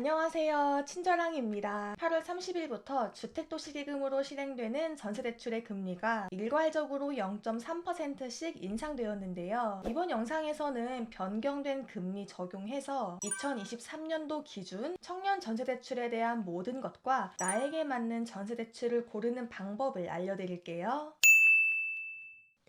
안녕하세요. 친절항입니다. 8월 30일부터 주택도시기금으로 실행되는 전세대출의 금리가 일괄적으로 0.3%씩 인상되었는데요. 이번 영상에서는 변경된 금리 적용해서 2023년도 기준 청년 전세대출에 대한 모든 것과 나에게 맞는 전세대출을 고르는 방법을 알려드릴게요.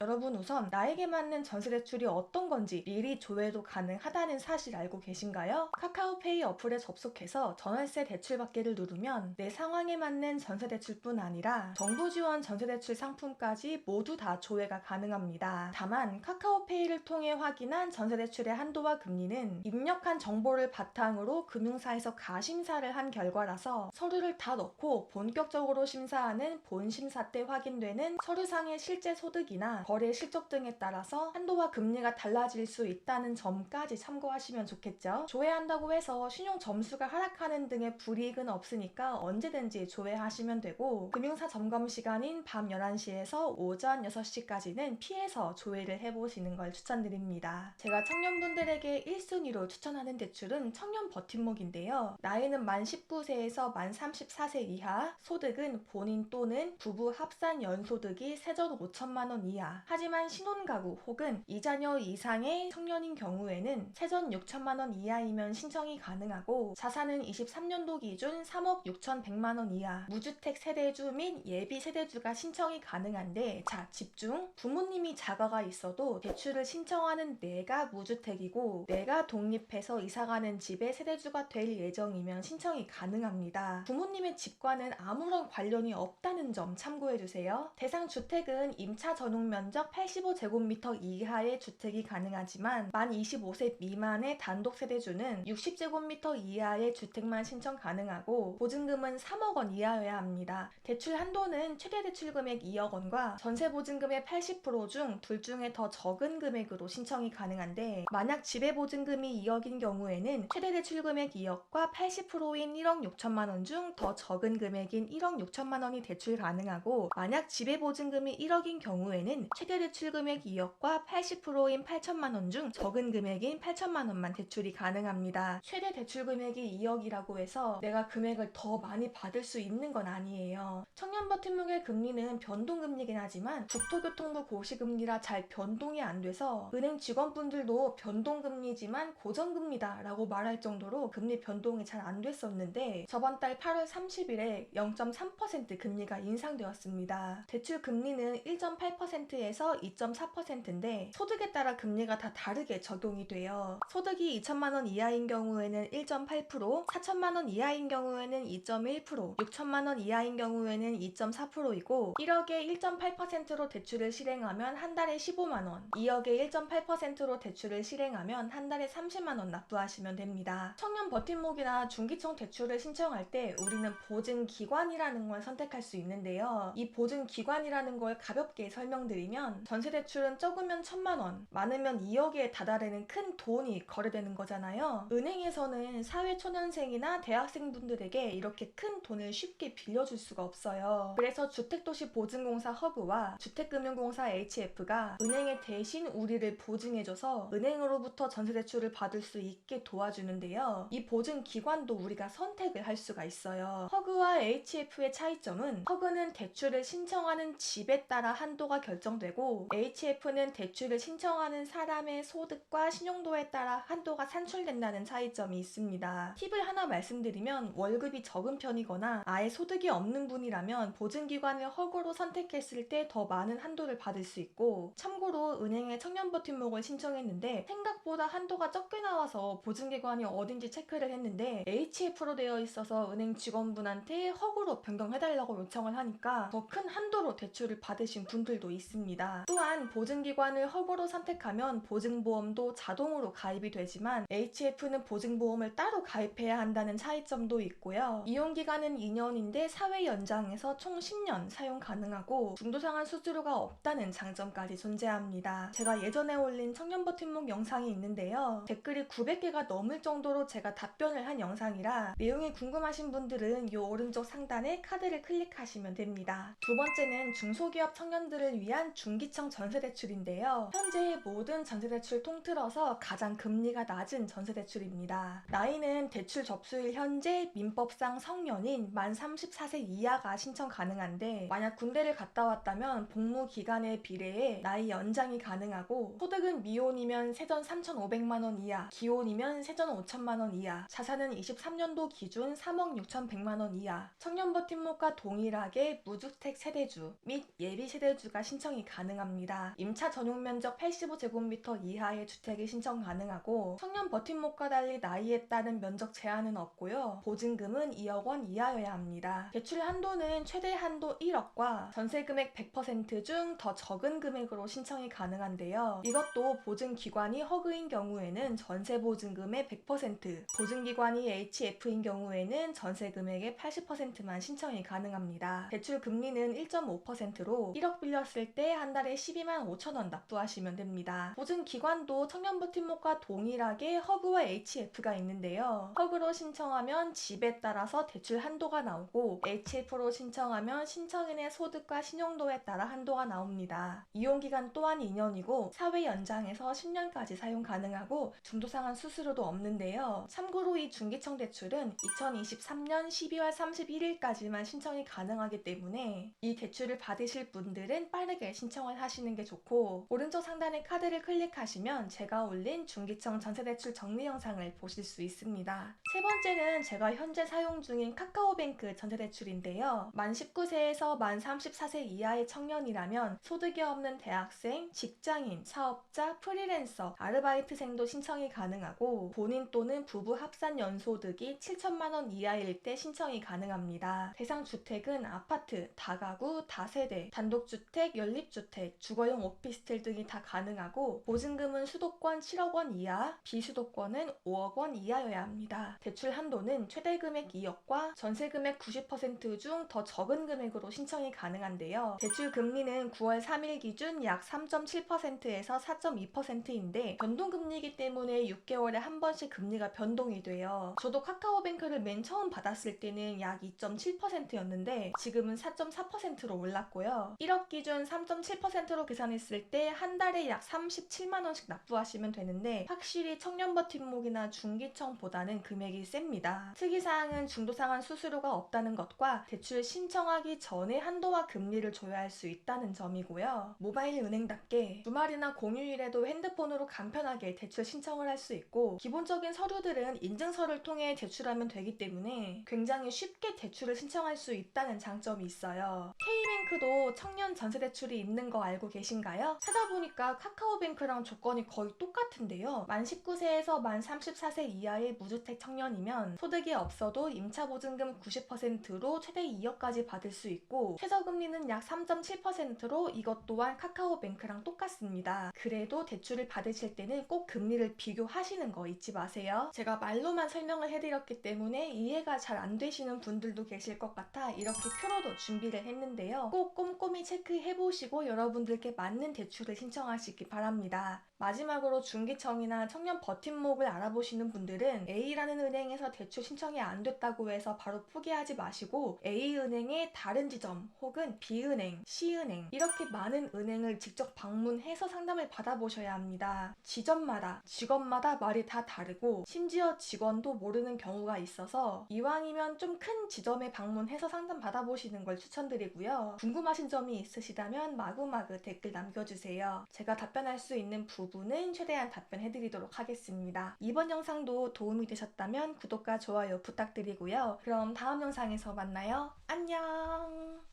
여러분 우선 나에게 맞는 전세 대출이 어떤 건지 미리 조회도 가능하다는 사실 알고 계신가요? 카카오페이 어플에 접속해서 전월세 대출 받기를 누르면 내 상황에 맞는 전세 대출뿐 아니라 정부 지원 전세 대출 상품까지 모두 다 조회가 가능합니다. 다만 카카오페이를 통해 확인한 전세 대출의 한도와 금리는 입력한 정보를 바탕으로 금융사에서 가심사를 한 결과라서 서류를 다 넣고 본격적으로 심사하는 본심사 때 확인되는 서류상의 실제 소득이나 거래 실적 등에 따라서 한도와 금리가 달라질 수 있다는 점까지 참고하시면 좋겠죠. 조회한다고 해서 신용 점수가 하락하는 등의 불이익은 없으니까 언제든지 조회하시면 되고 금융사 점검 시간인 밤 11시에서 오전 6시까지는 피해서 조회를 해보시는 걸 추천드립니다. 제가 청년분들에게 1순위로 추천하는 대출은 청년 버팀목인데요. 나이는 만 19세에서 만 34세 이하, 소득은 본인 또는 부부 합산 연소득이 세전 5천만 원 이하, 하지만 신혼가구 혹은 이자녀 이상의 청년인 경우에는 세전 6천만 원 이하이면 신청이 가능하고 자산은 23년도 기준 3억 6천100만 원 이하, 무주택 세대주 및 예비 세대주가 신청이 가능한데 자 집중 부모님이 자가가 있어도 대출을 신청하는 내가 무주택이고 내가 독립해서 이사가는 집의 세대주가 될 예정이면 신청이 가능합니다. 부모님의 집과는 아무런 관련이 없다는 점 참고해 주세요. 대상 주택은 임차 전용 면적 85제곱미터 이하의 주택이 가능하지만 만 25세 미만의 단독 세대주는 60제곱미터 이하의 주택만 신청 가능하고 보증금은 3억 원 이하여야 합니다. 대출 한도는 최대 대출 금액 2억 원과 전세 보증금의 80%중 둘 중에 더 적은 금액으로 신청이 가능한데 만약 지배 보증금이 2억인 경우에는 최대 대출 금액 2억과 80%인 1억 6천만 원 중 더 적은 금액인 1억 6천만 원이 대출 가능하고 만약 지배 보증금이 1억인 경우에는 최대 대출 금액 2억과 80%인 8천만 원 중 적은 금액인 8천만 원만 대출이 가능합니다. 최대 대출 금액이 2억이라고 해서 내가 금액을 더 많이 받을 수 있는 건 아니에요. 청년 버팀목의 금리는 변동금리긴 하지만 국토교통부 고시금리라 잘 변동이 안 돼서 은행 직원분들도 변동금리지만 고정금리다 라고 말할 정도로 금리 변동이 잘 안 됐었는데 저번 달 8월 30일에 0.3% 금리가 인상되었습니다. 대출 금리는 1.8% 에서 2.4%인데 소득에 따라 금리가 다 다르게 적용이 돼요. 소득이 2천만 원 이하인 경우에는 1.8%, 4천만 원 이하인 경우에는 2.1%, 6천만 원 이하인 경우에는 2.4%이고 1억에 1.8%로 대출을 실행하면 한 달에 15만 원, 2억에 1.8%로 대출을 실행하면 한 달에 30만 원 납부하시면 됩니다. 청년 버팀목이나 중기청 대출을 신청할 때 우리는 보증 기관이라는 걸 선택할 수 있는데요. 이 보증 기관이라는 걸 가볍게 설명드리면 전세대출은 적으면 천만 원, 많으면 2억에 다다르는 큰 돈이 거래되는 거잖아요. 은행에서는 사회초년생이나 대학생분들에게 이렇게 큰 돈을 쉽게 빌려줄 수가 없어요. 그래서 주택도시보증공사 허브와 주택금융공사 HF가 은행에 대신 우리를 보증해줘서 은행으로부터 전세대출을 받을 수 있게 도와주는데요. 이 보증 기관도 우리가 선택을 할 수가 있어요. 허그와 HF의 차이점은 허그는 대출을 신청하는 집에 따라 한도가 결정 되고 HF는 대출을 신청하는 사람의 소득과 신용도에 따라 한도가 산출된다는 차이점이 있습니다. 팁을 하나 말씀드리면 월급이 적은 편이거나 아예 소득이 없는 분이라면 보증기관을 허그로 선택했을 때 더 많은 한도를 받을 수 있고 참고로 은행에 청년버팀목을 신청했는데 생각보다 한도가 적게 나와서 보증기관이 어딘지 체크를 했는데 HF로 되어 있어서 은행 직원분한테 허그로 변경해달라고 요청을 하니까 더 큰 한도로 대출을 받으신 분들도 있습니다. 또한 보증기관을 허그로 선택하면 보증보험도 자동으로 가입이 되지만 HF는 보증보험을 따로 가입해야 한다는 차이점도 있고요. 이용기간은 2년인데 사회 연장에서 총 10년 사용 가능하고 중도상환 수수료가 없다는 장점까지 존재합니다. 제가 예전에 올린 청년 버팀목 영상이 있는데요. 댓글이 900개가 넘을 정도로 제가 답변을 한 영상이라 내용이 궁금하신 분들은 이 오른쪽 상단에 카드를 클릭하시면 됩니다. 두 번째는 중소기업 청년들을 위한 중기청 전세대출인데요. 현재 모든 전세대출 통틀어서 가장 금리가 낮은 전세대출입니다. 나이는 대출 접수일 현재 민법상 성년인 만 34세 이하가 신청 가능한데 만약 군대를 갔다 왔다면 복무 기간에 비례해 나이 연장이 가능하고 소득은 미혼이면 세전 3,500만 원 이하, 기혼이면 세전 5천만 원 이하, 자산은 23년도 기준 3억 6,100만 원 이하, 청년 버팀목과 동일하게 무주택 세대주 및 예비 세대주가 신청이 가능합니다. 임차 전용 면적 85제곱미터 이하의 주택이 신청 가능하고 청년 버팀목과 달리 나이에 따른 면적 제한은 없고요. 보증금은 2억 원 이하여야 합니다. 대출 한도는 최대 한도 1억과 전세 금액 100%중 더 적은 금액으로 신청이 가능한데요. 이것도 보증기관이 허그인 경우에는 전세 보증금의 100%, 보증기관이 HF인 경우에는 전세 금액의 80%만 신청이 가능합니다. 대출 금리는 1.5%로 1억 빌렸을 때한 달에 12만 5천 원 납부하시면 됩니다. 보증 기관도 청년버팀목과 동일하게 허그와 HF가 있는데요. 허그로 신청하면 집에 따라서 대출 한도가 나오고 HF로 신청하면 신청인의 소득과 신용도에 따라 한도가 나옵니다. 이용기간 또한 2년이고 사회 연장에서 10년까지 사용 가능하고 중도상환 수수료도 없는데요. 참고로 이 중기청 대출은 2023년 12월 31일까지만 신청이 가능하기 때문에 이 대출을 받으실 분들은 빠르게 신청 을 하시는 게 좋고 오른쪽 상단의 카드를 클릭하시면 제가 올린 중기청 전세대출 정리 영상을 보실 수 있습니다. 세 번째는 제가 현재 사용 중인 카카오뱅크 전세대출인데요. 만 19세에서 만 34세 이하의 청년이라면 소득이 없는 대학생, 직장인, 사업자, 프리랜서, 아르바이트생도 신청이 가능하고 본인 또는 부부 합산 연소득이 7천만 원 이하일 때 신청이 가능합니다. 대상 주택은 아파트, 다가구, 다세대, 단독주택, 연립 주택, 주거용 오피스텔 등이 다 가능하고 보증금은 수도권 7억 원 이하, 비수도권은 5억 원 이하여야 합니다. 대출 한도는 최대 금액 2억과 전세 금액 90%중 더 적은 금액으로 신청이 가능한데요. 대출 금리는 9월 3일 기준 약 3.7%에서 4.2%인데 변동금리이기 때문에 6개월에 한 번씩 금리가 변동이 돼요. 저도 카카오뱅크를 맨 처음 받았을 때는 약 2.7%였는데 지금은 4.4%로 올랐고요. 1억 기준 3.7%로 계산했을 때 한 달에 약 37만 원씩 납부하시면 되는데 확실히 청년 버팀목이나 중기청보다는 금액이 셉니다. 특이사항은 중도상환 수수료가 없다는 것과 대출 신청하기 전에 한도와 금리를 조회할 수 있다는 점이고요. 모바일 은행답게 주말이나 공휴일에도 핸드폰으로 간편하게 대출 신청을 할 수 있고 기본적인 서류들은 인증서를 통해 제출하면 되기 때문에 굉장히 쉽게 대출을 신청할 수 있다는 장점이 있어요. K뱅크도 청년 전세대출이 있는 거 알고 계신가요? 찾아보니까 카카오뱅크랑 조건이 거의 똑같은데요. 만 19세에서 만 34세 이하의 무주택 청년이면 소득이 없어도 임차 보증금 90%로 최대 2억까지 받을 수 있고 최저금리는 약 3.7%로 이것 또한 카카오뱅크랑 똑같습니다. 그래도 대출을 받으실 때는 꼭 금리를 비교하시는 거 잊지 마세요. 제가 말로만 설명을 해드렸기 때문에 이해가 잘 안 되시는 분들도 계실 것 같아 이렇게 표로도 준비를 했는데요. 꼭 꼼꼼히 체크해보시고 여러분들께 맞는 대출을 신청하시기 바랍니다. 마지막으로 중기청이나 청년 버팀목을 알아보시는 분들은 A라는 은행에서 대출 신청이 안 됐다고 해서 바로 포기하지 마시고 A은행의 다른 지점 혹은 B은행, C은행 이렇게 많은 은행을 직접 방문해서 상담을 받아보셔야 합니다. 지점마다, 직원마다 말이 다 다르고 심지어 직원도 모르는 경우가 있어서 이왕이면 좀 큰 지점에 방문해서 상담 받아보시는 걸 추천드리고요. 궁금하신 점이 있으시다면 마구마구 댓글 남겨주세요. 제가 답변할 수 있는 부분은 최대한 답변해드리도록 하겠습니다. 이번 영상도 도움이 되셨다면 구독과 좋아요 부탁드리고요. 그럼 다음 영상에서 만나요. 안녕!